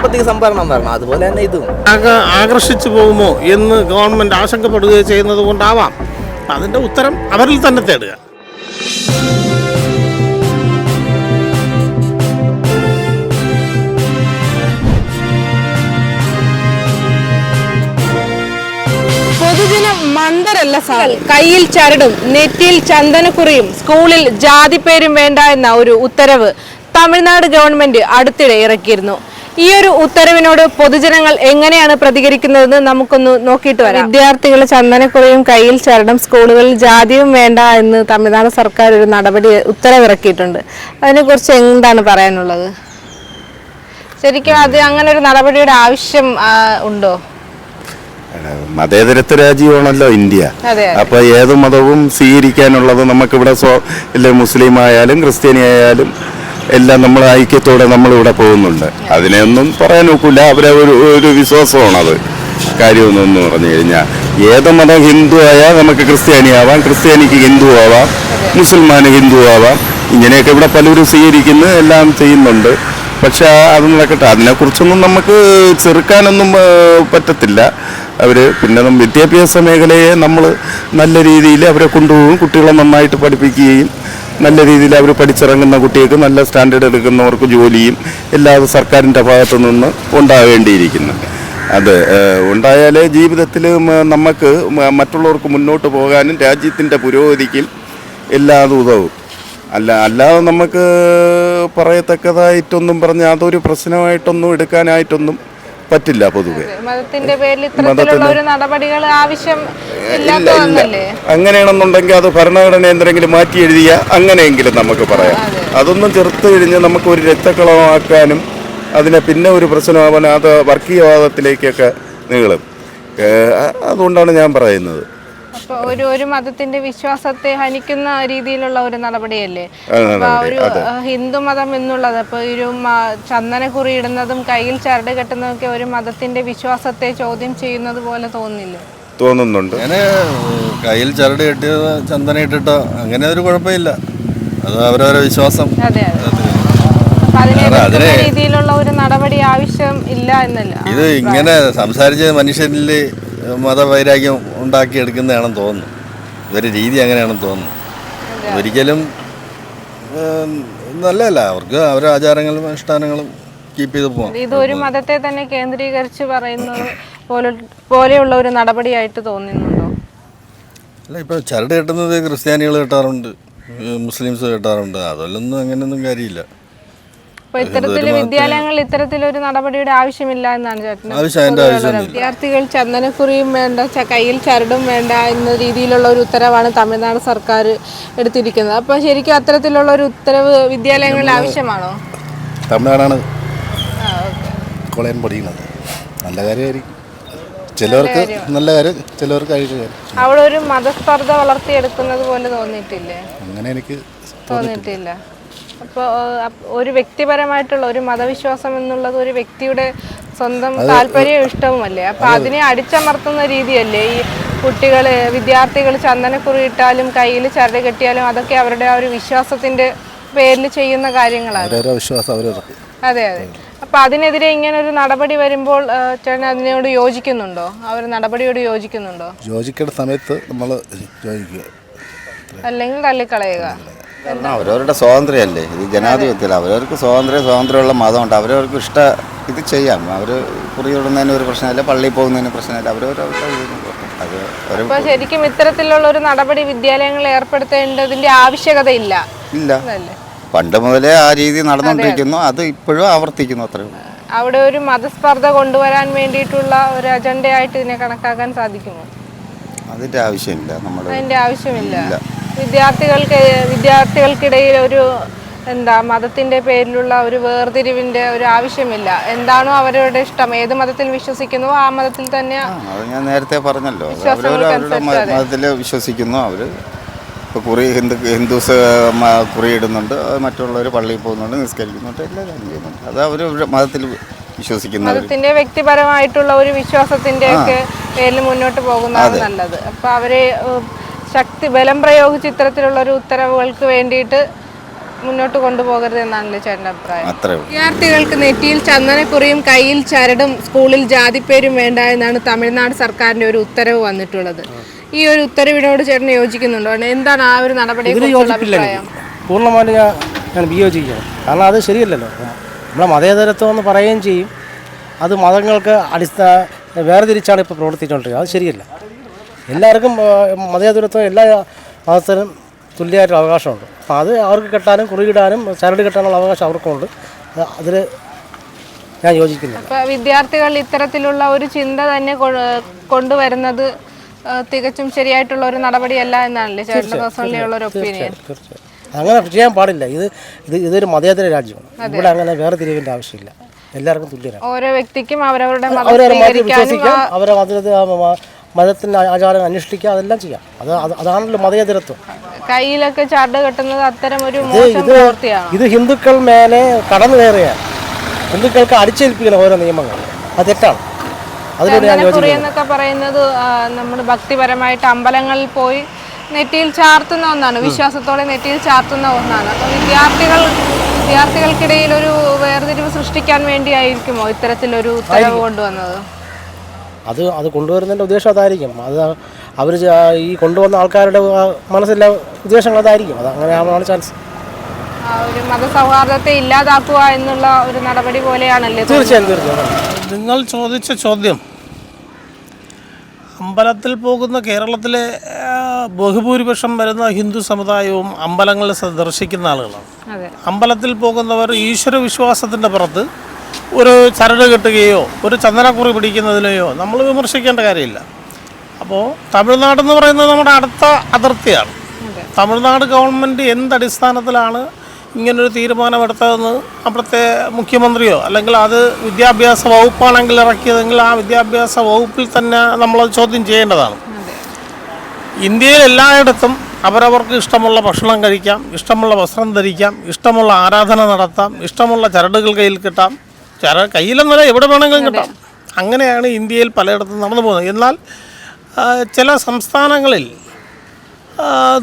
സാമ്പത്തിക സംഭരണം വരണം അതുപോലെ തന്നെ ഇതും. ആകർഷിച്ചു പോകുമോ എന്ന് ഗവൺമെന്റ് ആശങ്കപ്പെടുകയോ ചെയ്യുന്നത് കൊണ്ടാവാം. അതിന്റെ ഉത്തരം അവരിൽ തന്നെ തേടുക. പൊതുജന മന്ദരല്ല സാർ. കയ്യിൽ ചരടും നെറ്റിയിൽ ചന്ദനക്കുറിയും സ്കൂളിൽ ജാതിപ്പേരും വേണ്ട എന്ന ഒരു ഉത്തരവ് തമിഴ്നാട് ഗവൺമെന്റ് അടുത്തിടെ ഇറക്കിയിരുന്നു. ഈ ഒരു ഉത്തരവിനോട് പൊതുജനങ്ങൾ എങ്ങനെയാണ് പ്രതികരിക്കുന്നതെന്ന് നമുക്കൊന്ന് നോക്കിയിട്ട് വരാം. വിദ്യാർത്ഥികൾ ചന്ദനക്കുറയും കയ്യിൽ ചരടും സ്കൂളുകളിൽ ജാതിയും വേണ്ട എന്ന് തമിഴ്നാട് സർക്കാർ ഒരു നടപടി ഉത്തരവിറക്കിയിട്ടുണ്ട്. അതിനെക്കുറിച്ച് എന്താണ് പറയാനുള്ളത്? ശരിക്കും അത് അങ്ങനെ ഒരു നടപടിയുടെ ആവശ്യം ഉണ്ടോ? മതേതരത്വ രാജ്യമാണല്ലോ ഇന്ത്യ. അപ്പൊ ഏത് മതവും സ്വീകരിക്കാനുള്ളത് നമുക്കിവിടെ സ്വ ഇല്ല മുസ്ലിം ആയാലും ക്രിസ്ത്യാനി ആയാലും എല്ലാം നമ്മൾ ഐക്യത്തോടെ നമ്മളിവിടെ പോകുന്നുണ്ട്. അതിനെയൊന്നും പറയാൻ ഒക്കില്ല. അവരെ ഒരു ഒരു വിശ്വാസമാണത്. കാര്യമൊന്നും പറഞ്ഞു കഴിഞ്ഞാൽ ഏത് മതം ഹിന്ദു ആയാൽ നമുക്ക് ക്രിസ്ത്യാനി ആവാം ക്രിസ്ത്യാനിക്ക് ഹിന്ദു ആവാം. മുസൽമാന് ഹിന്ദു ആവാം. ഇങ്ങനെയൊക്കെ ഇവിടെ പലരും സ്വീകരിക്കുന്നു എല്ലാം ചെയ്യുന്നുണ്ട്. പക്ഷെ അത് നടക്കട്ടെ. അതിനെക്കുറിച്ചൊന്നും നമുക്ക് ചെറുക്കാനൊന്നും പറ്റത്തില്ല. അവർ പിന്നെ വിദ്യാഭ്യാസ മേഖലയെ നമ്മൾ നല്ല രീതിയിൽ അവരെ കൊണ്ടുപോകും. കുട്ടികളെ നന്നായിട്ട് പഠിപ്പിക്കുകയും നല്ല രീതിയിൽ അവർ പഠിച്ചിറങ്ങുന്ന കുട്ടികൾക്ക് നല്ല സ്റ്റാൻഡേർഡ് എടുക്കുന്നവർക്ക് ജോലിയും എല്ലാ സർക്കാരിന്റെ ഭാഗത്തു നിന്ന് ഉണ്ടാകേണ്ടിയിരിക്കുന്നു. അത് ഉണ്ടായാലേ ജീവിതത്തിൽ നമുക്ക് മറ്റുള്ളവർക്ക് മുന്നോട്ട് പോകാനും രാജ്യത്തിന്റെ പുരോഗതിക്കും എല്ലാതും ഉതവും അല്ല അല്ലാതെ നമുക്ക് പറയത്തക്കതായിട്ടൊന്നും പറഞ്ഞ് അതൊരു പ്രശ്നമായിട്ടൊന്നും എടുക്കാനായിട്ടൊന്നും പറ്റില്ല പൊതുവെ. മതത്തിന്റെ പേരിൽ ഇത്തരത്തിലുള്ള ഒരു നടപടികൾ ആവശ്യം അങ്ങനെയാണെന്നുണ്ടെങ്കിൽ അത് ഭരണഘടന എന്തെങ്കിലും മാറ്റി എഴുതിയ അങ്ങനെയെങ്കിലും നമുക്ക് പറയാം. അതൊന്നും ചെറുത്ത് കഴിഞ്ഞ് നമുക്ക് ഒരു രക്തക്കളമാക്കാനും അതിനെ പിന്നെ ഒരു പ്രശ്നമാവാൻ അത് വർഗീയവാദത്തിലേക്കൊക്കെ നീളും. അതുകൊണ്ടാണ് ഞാൻ പറയുന്നത്. അപ്പൊ ഒരു ഒരു മതത്തിന്റെ വിശ്വാസത്തെ ഹനിക്കുന്ന രീതിയിലുള്ള ഒരു നടപടിയല്ലേ? ഒരു ഹിന്ദു മതം എന്നുള്ളത് അപ്പൊ ഒരു ചന്ദനക്കുറി ഇടുന്നതും കയ്യിൽ ചരട് കെട്ടുന്നതൊക്കെ ഒരു മതത്തിന്റെ വിശ്വാസത്തെ ചോദ്യം ചെയ്യുന്നത് പോലെ തോന്നില്ല തോന്നുന്നുണ്ട്. അങ്ങനെ കയ്യിൽ ചരട് കെട്ടിയത് ചന്ദന ഇട്ടിട്ടോ അങ്ങനെ ഒരു കുഴപ്പമില്ല. അത് അവരവരെ വിശ്വാസം. അതെ അതെ. രീതിയിലുള്ള ഒരു നടപടി ആവശ്യം ഇല്ല എന്നല്ല. ഇത് ഇങ്ങനെ സംസാരിച്ച മനുഷ്യരിൽ മതവൈരാഗ്യം ഉണ്ടാക്കിയെടുക്കുന്നതാണെന്ന് തോന്നുന്നു. ഇവരുടെ രീതി അങ്ങനെയാണെന്ന് തോന്നുന്നു. ഒരിക്കലും നല്ലതല്ല. അവർക്ക് അവരുടെ ആചാരങ്ങളും അനുഷ്ഠാനങ്ങളും കീപ്പ് ചെയ്ത് പോകാം ഇത് ഒരു മതത്തെ തന്നെ കേന്ദ്രീകരിച്ച് പറയുന്നത് പോലെ പോലെയുള്ള ഒരു നടപടിയായിട്ട് തോന്നുന്നുണ്ടോ? അല്ല ഇപ്പോൾ ചരട് കെട്ടുന്നത് ക്രിസ്ത്യാനികൾ കെട്ടാറുണ്ട് മുസ്ലിംസ് കെട്ടാറുണ്ട്. അതിലൊന്നും അങ്ങനെയൊന്നും കാര്യമില്ല. ഇത്തരത്തിൽ വിദ്യാലയങ്ങളിൽ ഇത്തരത്തിലൊരു നടപടിയുടെ ആവശ്യമില്ല എന്നാണ് ചേട്ടൻ വിദ്യാർത്ഥികൾ ചന്ദനക്കുറിയും വേണ്ട കയ്യിൽ ചരടും വേണ്ട എന്ന രീതിയിലുള്ള ഒരു ഉത്തരവാണ് തമിഴ്നാട് സർക്കാർ എടുത്തിരിക്കുന്നത്. അപ്പൊ ശരിക്കും അത്തരത്തിലുള്ള ഒരു ഉത്തരവ് വിദ്യാലയങ്ങളിൽ ആവശ്യമാണോ? തമിഴ്നാടാണ് കോളേജ് പഠിക്കുന്നത് നല്ല കാര്യമായിരിക്കും. ചിലവർക്ക് നല്ല കാര്യം. ചിലവർക്ക് അഴിച്ച കാര്യം അവിടെ ഒരു മതസ്പർദ്ധ വളർത്തിയെടുക്കുന്നത് പോലെ തോന്നിയിട്ടില്ലേ? അങ്ങനെ എനിക്ക് തോന്നിയിട്ടില്ല. അപ്പോൾ ഒരു വ്യക്തിപരമായിട്ടുള്ള ഒരു മതവിശ്വാസം എന്നുള്ളത് ഒരു വ്യക്തിയുടെ സ്വന്തം താല്പര്യവും ഇഷ്ടവുമല്ലേ? അപ്പൊ അതിനെ അടിച്ചമർത്തുന്ന രീതിയല്ലേ? ഈ കുട്ടികൾ വിദ്യാർത്ഥികൾ ചന്ദനക്കുറി ഇട്ടാലും കയ്യിൽ ചരട് കെട്ടിയാലും അതൊക്കെ അവരുടെ ആ ഒരു വിശ്വാസത്തിന്റെ പേരിൽ ചെയ്യുന്ന കാര്യങ്ങളാണ്. അതെ അതെ. അപ്പൊ അതിനെതിരെ ഇങ്ങനെ ഒരു നടപടി വരുമ്പോൾ ചേട്ടൻ അതിനോട് യോജിക്കുന്നുണ്ടോ? അവർ ഒരു നടപടിയോട് യോജിക്കുന്നുണ്ടോ? യോജിക്കേണ്ട സമയത്ത് നമ്മൾ അല്ലെങ്കിൽ തള്ളിക്കളയുക. കാരണം അവരവരുടെ സ്വാതന്ത്ര്യമല്ലേ? ഇത് ജനാധിപത്യത്തിൽ അവരവർക്ക് സ്വാതന്ത്ര്യം സ്വാതന്ത്ര്യമുള്ള മതമുണ്ട്. അവരവർക്ക് ഇഷ്ട ഇത് ചെയ്യാം. അവർ കുറി കുറിയിടുന്നതിന് ഒരു പ്രശ്നമില്ല പള്ളിയിൽ പോകുന്നതിന് പ്രശ്നമില്ല. അവരവരവരുടെ അത് ഒരു ശരിക്കും ഇത്തരത്തിലുള്ള ഒരു നടപടി വിദ്യാലയങ്ങൾ ഏർപ്പെടുത്തേണ്ടതിന്റെ ആവശ്യകതയില്ല. ഇല്ല. ഇല്ല അതല്ലേ? പണ്ട് മുതലേ ആ രീതി നടന്നുകൊണ്ടിരിക്കുന്നു. അത് ഇപ്പോഴും ആവർത്തിക്കുന്നു അത്ര അവിടെ ഒരു മതസ്പർദ്ധ കൊണ്ടുവരാൻ വേണ്ടിയിട്ടുള്ള ഒരു അജണ്ടയായിട്ട് ഇതിനെ കണക്കാക്കാൻ സാധിക്കുമോ? അതിന്റെ ആവശ്യമില്ല. നമ്മൾ അതിന്റെ ആവശ്യമില്ല. വിദ്യാർത്ഥികൾക്ക് വിദ്യാർത്ഥികൾക്കിടയിൽ ഒരു എന്താ മതത്തിന്റെ പേരിലുള്ള ഒരു വേർതിരിവിന്റെ ഒരു ആവശ്യമില്ല. എന്താണോ അവരുടെ ഇഷ്ടം. ഏത് മതത്തിൽ വിശ്വസിക്കുന്നു ആ മതത്തിൽ തന്നെ ഞാൻ നേരത്തെ പറഞ്ഞല്ലോ. മതത്തിൽ വിശ്വസിക്കുന്നു. അവർ ഇപ്പോൾ കുറി ഹിന്ദു ഹിന്ദുസ് കുറിയിടുന്നുണ്ട്. കുറി ഇടുന്നുണ്ട് അത് മറ്റുള്ളവർ പള്ളിയിൽ പോകുന്നുണ്ട് നിസ്കരിക്കുന്നുണ്ട് എല്ലാ ചെയ്യുന്നുണ്ട്. അത് അവർ മതത്തിൽ വിശ്വസിക്കുന്നു മതത്തിന്റെ വ്യക്തിപരമായിട്ടുള്ള ഒരു വിശ്വാസത്തിന്റെ ഒക്കെ പേരിൽ മുന്നോട്ട് പോകുന്നതാണ് നല്ലത്. അപ്പോൾ അവരെ ശക്തി ബലം പ്രയോഗിച്ച് ഇത്തരത്തിലുള്ള ഒരു ഉത്തരവുകൾക്ക് വേണ്ടിയിട്ട് മുന്നോട്ട് കൊണ്ടുപോകരുത് എന്നാണ് ചേട്ടന്റെ അഭിപ്രായം. വിദ്യാർത്ഥികൾക്ക് നെറ്റിയിൽ ചന്ദനക്കുറിയും കയ്യിൽ ചരടും സ്കൂളിൽ ജാതിപ്പേരും വേണ്ട എന്നാണ് തമിഴ്നാട് സർക്കാരിന്റെ ഒരു ഉത്തരവ് വന്നിട്ടുള്ളത്. ഈ ഒരു ഉത്തരവിനോട് ചേട്ടൻ യോജിക്കുന്നുണ്ടോ? എന്താണ് ആ ഒരു നടപടി പൂർണമായിട്ട് ഞാൻ ഞാൻ വിയോജിക്കുകയാണ്. കാരണം അത് ശരിയല്ലല്ലോ. നമ്മളെ മതേതരത്വം എന്ന് പറയുകയും ചെയ്യും. അത് മതങ്ങൾക്ക് അടിസ്ഥാന വേർതിരിച്ചാണ് ഇപ്പോൾ പ്രവർത്തിച്ചുകൊണ്ടിരിക്കുന്നത്. അത് ശരിയല്ല. എല്ലാവർക്കും മതയാതുരത്വം മതേതരത്വം എല്ലാ മതസ്ഥരും തുല്യമായിട്ട് അവകാശമുണ്ട്. അപ്പോൾ അത് അവർക്ക് കെട്ടാനും കുറിയിടാനും ചരട് കെട്ടാനുള്ള അവകാശം അവർക്കുണ്ട്. അതിൽ ഞാൻ യോജിക്കുന്നു അപ്പോൾ വിദ്യാർത്ഥികൾ ഇത്തരത്തിലുള്ള ഒരു ചിന്ത തന്നെ കൊണ്ടുവരുന്നത് തികച്ചും ശരിയായിട്ടുള്ള ഒരു നടപടിയല്ല എന്നാണല്ലേ ചേട്ടന്റെ ഒരു ഒപ്പീനിയൻ അങ്ങനെ ചെയ്യാൻ പാടില്ല. ഇത് ഇത് ഇതൊരു മതേതര രാജ്യമാണ്. ഇവിടെ അങ്ങനെ വേറെ തിരിവിന്റെ ആവശ്യമില്ല. എല്ലാവർക്കും തുല്യരാണ്. ഓരോ വ്യക്തിക്കും അവരവരുടെ അവരവരുടെ അവരവരെ വിശ്വസിക്കാം അവരെ മതത്തിൽ മതത്തിന്റെ ആചാരം അനുഷ്ഠിക്കുക അതെല്ലാം ചെയ്യാം. അത് അത് അതാണല്ലോ മതേതരത്വം. കയ്യിലൊക്കെ ചാട് കെട്ടുന്നത് അത്തരം ഒരു ഇത് ഇത് ഹിന്ദുക്കൾ മേലെ കടന്നു കയറുകയാണ് ഹിന്ദുക്കൾക്ക് അടിച്ചേൽപ്പിക്കണം ഓരോ നിയമങ്ങൾ. അത് തെറ്റാണ്. അതിലൂടെ ഞാൻ യോജിക്കുന്നു എന്നൊക്കെ പറയുന്നത് നമ്മൾ ഭക്തിപരമായിട്ട് അമ്പലങ്ങളിൽ പോയി നെറ്റിയിൽ ചാർത്തുന്ന ഒന്നാണ്. വിശ്വാസത്തോടെ നെറ്റിയിൽ ചാർത്തുന്ന ഒന്നാണ്. അപ്പോൾ വിദ്യാർത്ഥികൾ വിദ്യാർത്ഥികൾക്കിടയിൽ ഒരു വേർതിരിവ് സൃഷ്ടിക്കാൻ വേണ്ടിയായിരിക്കുമോ ഇത്തരത്തിലൊരു ഉത്തരവ് കൊണ്ടുവന്നത്? അത് അത് കൊണ്ടുവരുന്നതിന്റെ ഉദ്ദേശം അതായിരിക്കും. അത് അവർ ഈ കൊണ്ടുവന്ന ആൾക്കാരുടെ മനസ്സിലെ ഉദ്ദേശങ്ങൾ അതായിരിക്കും. അത് അങ്ങനെ ആവാനാണ് ചാൻസ് ഒരു മതസൗഹാർദ്ദത്തെ ഇല്ലാതാക്കുക എന്നുള്ള ഒരു നടപടി പോലെയാണല്ലേ? തീർച്ചയായും തീർച്ചയായും. നിങ്ങൾ ചോദിച്ച ചോദ്യം അമ്പലത്തിൽ പോകുന്ന കേരളത്തിലെ ബഹുഭൂരിപക്ഷം വരുന്ന ഹിന്ദു സമുദായവും അമ്പലങ്ങളിൽ സന്ദർശിക്കുന്ന ദർശിക്കുന്ന ആളുകളാണ്. അതെ. അമ്പലത്തിൽ പോകുന്നവർ ഈശ്വര വിശ്വാസത്തിന്റെ പുറത്ത് ഒരു ചരട് കെട്ടുകയോ ഒരു ചന്ദനക്കുറി പിടിക്കുന്നതിനെയോ നമ്മൾ വിമർശിക്കേണ്ട കാര്യമില്ല. അപ്പോൾ തമിഴ്നാടെന്ന് പറയുന്നത് നമ്മുടെ അടുത്ത അതിർത്തിയാണ്. തമിഴ്നാട് ഗവൺമെന്റ് എന്തടിസ്ഥാനത്തിലാണ് ഇങ്ങനൊരു തീരുമാനമെടുത്തതെന്ന് അവിടുത്തെ മുഖ്യമന്ത്രിയോ അല്ലെങ്കിൽ അത് വിദ്യാഭ്യാസ വകുപ്പാണെങ്കിൽ ഇറക്കിയതെങ്കിൽ ആ വിദ്യാഭ്യാസ വകുപ്പിൽ തന്നെ നമ്മളത് ചോദ്യം ചെയ്യേണ്ടതാണ്. ഇന്ത്യയിൽ എല്ലായിടത്തും അവരവർക്ക് ഇഷ്ടമുള്ള ഭക്ഷണം കഴിക്കാം ഇഷ്ടമുള്ള വസ്ത്രം ധരിക്കാം ഇഷ്ടമുള്ള ആരാധന നടത്താം ഇഷ്ടമുള്ള ചരടുകൾ കയ്യിൽ കിട്ടാം. ചര കയ്യിലെന്നല്ല എവിടെ വേണമെങ്കിലും കിട്ടാം. അങ്ങനെയാണ് ഇന്ത്യയിൽ പലയിടത്തും നടന്നു പോകുന്നത്. എന്നാൽ ചില സംസ്ഥാനങ്ങളിൽ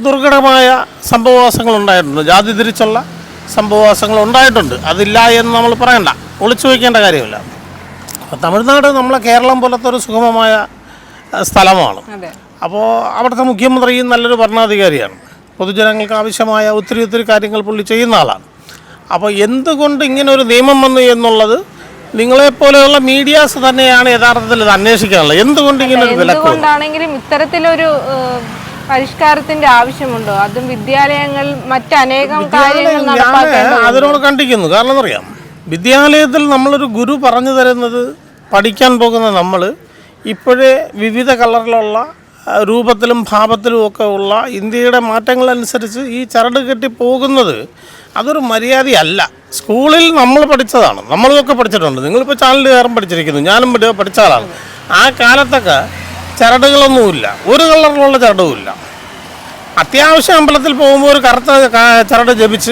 ദുർഘടമായ സംഭവവാസങ്ങൾ ഉണ്ടായിട്ടുണ്ട് ജാതി തിരിച്ചുള്ള സംഭവവാസങ്ങൾ ഉണ്ടായിട്ടുണ്ട് അതില്ല എന്ന് നമ്മൾ പറയണ്ട. ഒളിച്ചു വയ്ക്കേണ്ട കാര്യമില്ല. അപ്പോൾ തമിഴ്നാട് നമ്മളെ കേരളം പോലത്തെ ഒരു സുഗമമായ സ്ഥലമാണ്. അപ്പോൾ അവിടുത്തെ മുഖ്യമന്ത്രിയും നല്ലൊരു ഭരണാധികാരിയാണ്. പൊതുജനങ്ങൾക്ക് ആവശ്യമായ ഒത്തിരി ഒത്തിരി കാര്യങ്ങൾ പുള്ളി ചെയ്യുന്ന ആളാണ്. അപ്പോൾ എന്തുകൊണ്ട് ഇങ്ങനെ ഒരു നിയമം വന്നു എന്നുള്ളത് നിങ്ങളെപ്പോലെയുള്ള മീഡിയാസ് തന്നെയാണ് യഥാർത്ഥത്തിൽ ഇത് അന്വേഷിക്കാനുള്ളത്. എന്തുകൊണ്ട് ഇങ്ങനെ ഒരു വിലക്ക്? എന്തുകൊണ്ടാണെങ്കിലും ഇത്തരത്തിലൊരു പരിഷ്കാരത്തിന്റെ ആവശ്യമുണ്ടോ? അതും വിദ്യാലയങ്ങൾ മറ്റനേകം കാര്യങ്ങൾ അതിനോട് കണ്ടിക്കുന്നു. കാരണം എന്നറിയാം വിദ്യാലയത്തിൽ നമ്മളൊരു ഗുരു പറഞ്ഞു തരുന്നത് പഠിക്കാൻ പോകുന്ന നമ്മൾ ഇപ്പോഴേ വിവിധ കളറിലുള്ള രൂപത്തിലും ഭാവത്തിലും ഒക്കെ ഉള്ള ഇന്ത്യയുടെ മാറ്റങ്ങളനുസരിച്ച് ഈ ചരട് കെട്ടി പോകുന്നത് അതൊരു മര്യാദയല്ല. സ്കൂളിൽ നമ്മൾ പഠിച്ചതാണ്. നമ്മളൊക്കെ പഠിച്ചിട്ടുണ്ട്. നിങ്ങളിപ്പോൾ ചാനലുകാരൻ പഠിച്ചിരിക്കുന്നു. ഞാനും പഠി- പഠിച്ച ആളാണ്. ആ കാലത്തൊക്കെ ചരടുകളൊന്നുമില്ല. ഒരു കളറിലുള്ള ചരടുമില്ല. അത്യാവശ്യം അമ്പലത്തിൽ പോകുമ്പോൾ ഒരു കറുത്ത ചരട് ജപിച്ച്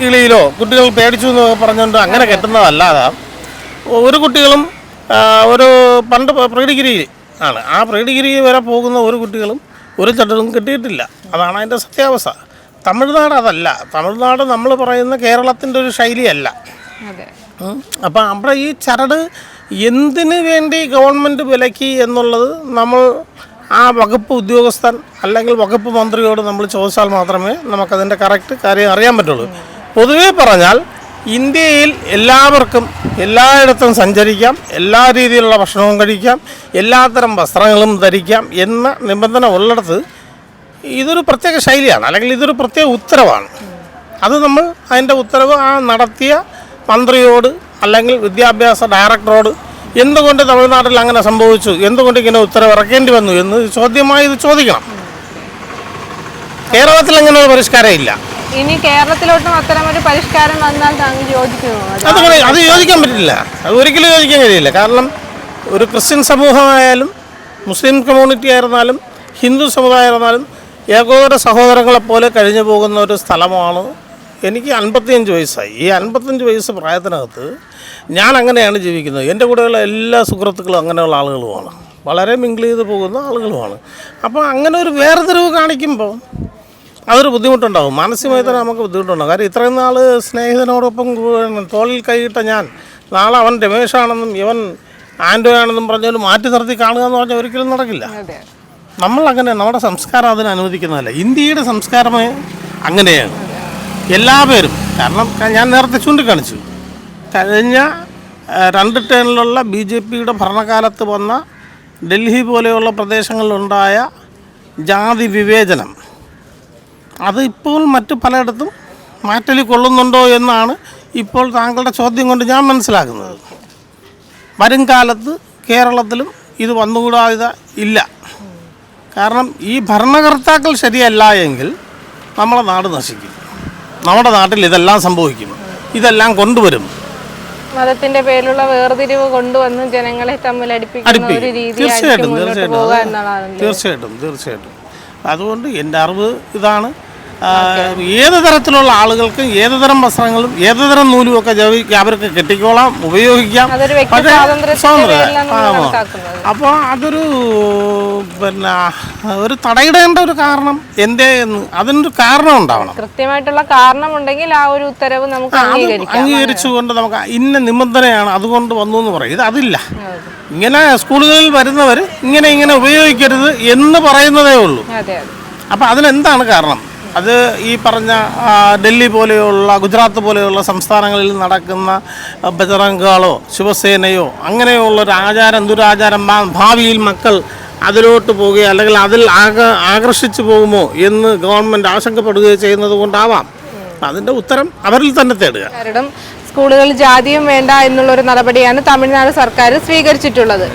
കിളിയിലോ കുട്ടികൾ പേടിച്ചു എന്നൊക്കെ പറഞ്ഞുകൊണ്ട് അങ്ങനെ കെട്ടുന്നതല്ലാതെ. ഒരു കുട്ടികളും ഒരു പണ്ട് പ്രീ ഡിഗ്രി ആണ്. ആ പ്രീ ഡിഗ്രി വരെ പോകുന്ന ഒരു കുട്ടികളും ഒരു ചട്ടവും കിട്ടിയിട്ടില്ല. അതാണ് അതിന്റെ സത്യാവസ്ഥ. തമിഴ്നാട് അതല്ല. തമിഴ്നാട് നമ്മൾ പറയുന്ന കേരളത്തിന്റെ ഒരു ശൈലിയല്ല. അപ്പം അവിടെ ഈ ചരട് എന്തിനു വേണ്ടി ഗവൺമെന്റ് വിലക്കി എന്നുള്ളത് നമ്മൾ ആ വകുപ്പ് ഉദ്യോഗസ്ഥൻ അല്ലെങ്കിൽ വകുപ്പ് മന്ത്രിയോട് നമ്മൾ ചോദിച്ചാൽ മാത്രമേ നമുക്കതിന്റെ കറക്റ്റ് കാര്യം അറിയാൻ പറ്റുള്ളൂ. പൊതുവേ പറഞ്ഞാൽ ഇന്ത്യയിൽ എല്ലാവർക്കും എല്ലായിടത്തും സഞ്ചരിക്കാം എല്ലാ രീതിയിലുള്ള ഭക്ഷണവും കഴിക്കാം എല്ലാത്തരം വസ്ത്രങ്ങളും ധരിക്കാം എന്ന നിബന്ധന ഉള്ളിടത്ത് ഇതൊരു പ്രത്യേക ശൈലിയാണ് അല്ലെങ്കിൽ ഇതൊരു പ്രത്യേക ഉത്തരവാണ്. അത് നമ്മൾ അതിന്റെ ഉത്തരവ് ആ നടത്തിയ മന്ത്രിയോട് അല്ലെങ്കിൽ വിദ്യാഭ്യാസ ഡയറക്ടറോട് എന്തുകൊണ്ട് തമിഴ്നാട്ടിൽ അങ്ങനെ സംഭവിച്ചു എന്തുകൊണ്ട് ഇങ്ങനെ ഉത്തരവ് ഇറക്കേണ്ടി വന്നു എന്ന് ചോദ്യമായി ഇത് ചോദിക്കണം. കേരളത്തിൽ അങ്ങനെ ഒരു പരിഷ്കാരം ഇല്ല ഇനി കേരളത്തിലോട്ടും അത്തരമൊരു പരിഷ്കാരം വന്നാൽ താങ്കൾ യോജിക്കുന്നു അത് അത് യോജിക്കാൻ പറ്റില്ല. അത് ഒരിക്കലും യോജിക്കാൻ കഴിയില്ല. കാരണം ഒരു ക്രിസ്ത്യൻ സമൂഹമായാലും മുസ്ലിം കമ്മ്യൂണിറ്റി ആയിരുന്നാലും ഹിന്ദു സമുദായമായിരുന്നാലും ഏകോദര സഹോദരങ്ങളെ പോലെ കഴിഞ്ഞു പോകുന്ന ഒരു സ്ഥലമാണ് എനിക്ക് അൻപത്തിയഞ്ച് വയസ്സായി. ഈ അൻപത്തഞ്ച് വയസ്സ് പ്രായത്തിനകത്ത് ഞാൻ അങ്ങനെയാണ് ജീവിക്കുന്നത്. എന്റെ കൂടെയുള്ള എല്ലാ സുഹൃത്തുക്കളും അങ്ങനെയുള്ള ആളുകളുമാണ്. വളരെ മിങ്കിൾ ചെയ്ത് പോകുന്ന ആളുകളുമാണ്. അപ്പോൾ അങ്ങനെ ഒരു വേറെ വേർതിരിവ് കാണിക്കുമ്പോൾ അതൊരു ബുദ്ധിമുട്ടുണ്ടാകും മാനസികമായി തന്നെ നമുക്ക് ബുദ്ധിമുട്ടുണ്ടാകും കാര്യം ഇത്രയും നാൾ സ്നേഹിതനോടൊപ്പം തോളിൽ കൈയിട്ട ഞാൻ നാളെ അവൻ രമേശാണെന്നും ഇവൻ ആൻഡോ ആണെന്നും പറഞ്ഞാലും മാറ്റി നിർത്തി കാണുക എന്ന് പറഞ്ഞാൽ ഒരിക്കലും നടക്കില്ല. നമ്മൾ അങ്ങനെ നമ്മുടെ സംസ്കാരം അതിന് അനുവദിക്കുന്നതല്ല. ഇന്ത്യയുടെ സംസ്കാരമേ അങ്ങനെയാണ്. എല്ലാ പേരും കാരണം ഞാൻ നേരത്തെ ചൂണ്ടിക്കാണിച്ചു. കഴിഞ്ഞ രണ്ട് ടേണിലുള്ള ബി ജെ പിയുടെ ഭരണകാലത്ത് വന്ന ഡൽഹി പോലെയുള്ള പ്രദേശങ്ങളിലുണ്ടായ ജാതി വിവേചനം. അത് ഇപ്പോൾ മറ്റു പലയിടത്തും മാറ്റലി കൊള്ളുന്നുണ്ടോ എന്നാണ് ഇപ്പോൾ താങ്കളുടെ ചോദ്യം കൊണ്ട് ഞാൻ മനസ്സിലാക്കുന്നത്. വരും കാലത്ത് കേരളത്തിലും ഇത് വന്നുകൂടാതെ ഇല്ല. കാരണം ഈ ഭരണകർത്താക്കൾ ശരിയല്ല എങ്കിൽ നമ്മളെ നാട് നശിക്കും. നമ്മുടെ നാട്ടിൽ ഇതെല്ലാം സംഭവിക്കും. ഇതെല്ലാം കൊണ്ടുവരും. മതത്തിന്റെ പേരിലുള്ള വേർതിരിവ് കൊണ്ടുവന്ന് ജനങ്ങളെ തമ്മിൽ അടുപ്പിക്കുന്ന ഒരു രീതിയായിരിക്കും തീർച്ചയായിട്ടും തീർച്ചയായിട്ടും. തീർച്ചയായിട്ടും തീർച്ചയായിട്ടും. അതുകൊണ്ട് എന്റെ അറിവ് ഇതാണ്. ഏത് തരത്തിലുള്ള ആളുകൾക്കും ഏത് തരം വസ്ത്രങ്ങളും ഏത് തരം നൂലും ഒക്കെ അവർക്ക് കെട്ടിക്കോളാം ഉപയോഗിക്കാം. പക്ഷേ സ്വാതന്ത്ര്യം. അപ്പോൾ അതൊരു പിന്നെ ഒരു തടയിടേണ്ട ഒരു കാരണം എന്തേ എന്ന് അതിനൊരു കാരണം ഉണ്ടാവണം. കൃത്യമായിട്ടുള്ള കാരണം ഉണ്ടെങ്കിൽ ആ ഒരു ഉത്തരവ് നമുക്ക് അംഗീകരിച്ചുകൊണ്ട് നമുക്ക് ഇന്ന നിബന്ധനയാണ് അതുകൊണ്ട് വന്നു എന്ന് പറയും. ഇത് അതില്ല. ഇങ്ങനെ സ്കൂളുകളിൽ വരുന്നവർ ഇങ്ങനെ ഇങ്ങനെ ഉപയോഗിക്കരുത് എന്ന് പറയുന്നതേ ഉള്ളൂ. അപ്പം അതിനെന്താണ് കാരണം? അത് ഈ പറഞ്ഞ ഡൽഹി പോലെയുള്ള ഗുജറാത്ത് പോലെയുള്ള സംസ്ഥാനങ്ങളിൽ നടക്കുന്ന ബജറംഗാളോ ശിവസേനയോ അങ്ങനെയുള്ള ഒരു ആചാരം ദുരാചാരം ഭാവിയിൽ മക്കൾ അതിലോട്ട് പോവുകയോ അല്ലെങ്കിൽ അതിൽ ആക ആകർഷിച്ചു പോകുമോ എന്ന് ഗവൺമെന്റ് ആശങ്കപ്പെടുകയോ ചെയ്യുന്നത് കൊണ്ടാവാം. അതിന്റെ ഉത്തരം അവരിൽ തന്നെ തേടുക. കാരണം സ്കൂളുകളിൽ ജാതിയും വേണ്ട എന്നുള്ളൊരു നടപടിയാണ് തമിഴ്നാട് സർക്കാർ സ്വീകരിച്ചിട്ടുള്ളത്.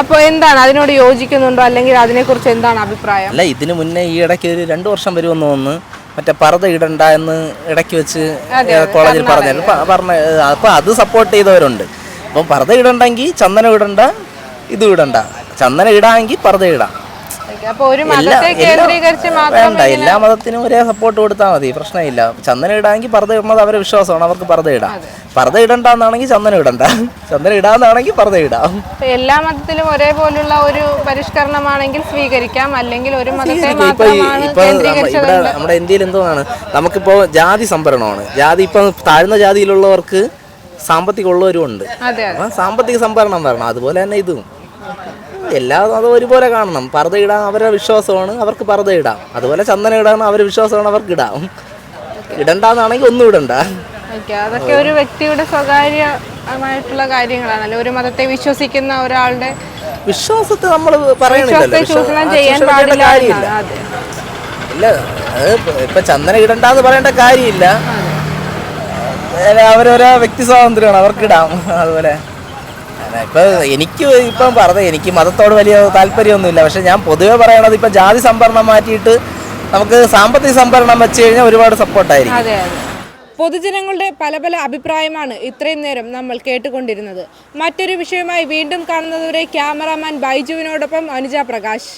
അപ്പോൾ എന്താണ്? അതിനോട് യോജിക്കുന്നുണ്ടോ? അല്ലെങ്കിൽ അതിനെക്കുറിച്ച് എന്താണ് അഭിപ്രായം? അല്ല ഇതിനു മുന്നേ ഈ ഇടയ്ക്ക് ഒരു രണ്ടു വർഷം വരുമെന്ന് തോന്നുന്നു. മറ്റേ പറത ഇടണ്ട എന്ന് ഇടയ്ക്ക് വെച്ച് കോളേജിൽ പറഞ്ഞു പറഞ്ഞ അപ്പോൾ അത് സപ്പോർട്ട് ചെയ്തവരുണ്ട്. അപ്പം പറത ഇടണ്ടെങ്കിൽ ചന്ദനം ഇടണ്ട ഇത് ഇടണ്ട. ചന്ദനം ഇടാമെങ്കിൽ പറത ഇടാം. ഒരു മതത്തെ കേന്ദ്രീകരിച്ച് മാത്രം വേണ്ട എല്ലാ മതത്തിനും ഒരേ സപ്പോർട്ട് കൊടുത്താൽ മതി പ്രശ്നമില്ല. ചന്ദനം ഇടാമെങ്കിൽ പർദ്ദ ഇടുന്നത് അവരെ വിശ്വാസമാണ് അവർക്ക് പർദ്ദ ഇടാം. പർദ്ദ ഇടണ്ടെന്നാണെങ്കിൽ ചന്ദനം ഇടണ്ട. ചന്ദനം ഇടാന്നാണെങ്കിൽ പർദ്ദ ഇടാം. എല്ലാ മതത്തിലും ഒരേപോലുള്ള ഒരു പരിഷ്കരണമാണെങ്കിൽ സ്വീകരിക്കാം. അല്ലെങ്കിൽ ഒരു മതത്തെ മാത്രമാണ് കേന്ദ്രീകരിച്ചത് നമ്മുടെ ഇന്ത്യയിൽ എന്തോന്നാണ്? നമുക്കിപ്പോ ജാതി സംഭരണമാണ്. ജാതി ഇപ്പൊ താഴ്ന്ന ജാതിയിലുള്ളവർക്ക് സാമ്പത്തിക ഉള്ളവരും ഉണ്ട് സാമ്പത്തിക സംഭരണം വരണം അതുപോലെ തന്നെ ഇതും. എല്ലാ അതും ഒരുപോലെ കാണണം. പർദ്ദ ഇടാൻ അവരുടെ വിശ്വാസമാണ് അവർക്ക് പർദ്ദ ഇടാം. അതുപോലെ ചന്ദന ഇടാൻ അവരുടെ വിശ്വാസമാണ് അവർക്ക് ഇടാം. ഇടണ്ടെന്നാണെങ്കിൽ ഒന്നും ഇടണ്ട. അതൊക്കെ ഒരു വ്യക്തിയുടെ സ്വകാര്യമായിട്ടുള്ള കാര്യങ്ങളാണല്ലോ. ഒരു മതത്തെ വിശ്വസിക്കുന്ന ഒരാളുടെ വിശ്വാസത്തെ നമ്മൾ. അതെ. ഇല്ല ഇപ്പൊ ചന്ദന ഇടണ്ടെന്ന് പറയേണ്ട കാര്യമില്ല. അവരോരോ വ്യക്തി സ്വാതന്ത്ര്യമാണ് അവർക്കിടാം അതുപോലെ ഇപ്പൊ എനിക്ക് ഇപ്പം പറഞ്ഞത് എനിക്ക് മതത്തോട് വലിയ താല്പര്യമൊന്നുമില്ല. പക്ഷെ ഞാൻ പൊതുവെ പറയണത് ഇപ്പൊ ജാതി സംഭരണം മാറ്റിയിട്ട് നമുക്ക് സാമ്പത്തിക സംഭരണം വെച്ച് കഴിഞ്ഞാൽ ഒരുപാട് സപ്പോർട്ടായിരിക്കും പൊതുജനങ്ങളുടെ പല പല അഭിപ്രായമാണ് ഇത്രയും നേരം നമ്മൾ കേട്ടുകൊണ്ടിരുന്നത്. മറ്റൊരു വിഷയമായി വീണ്ടും കാണുന്നതുവരെ ക്യാമറാമാൻ ബൈജുവിനോടൊപ്പം അനുജ പ്രകാശ്.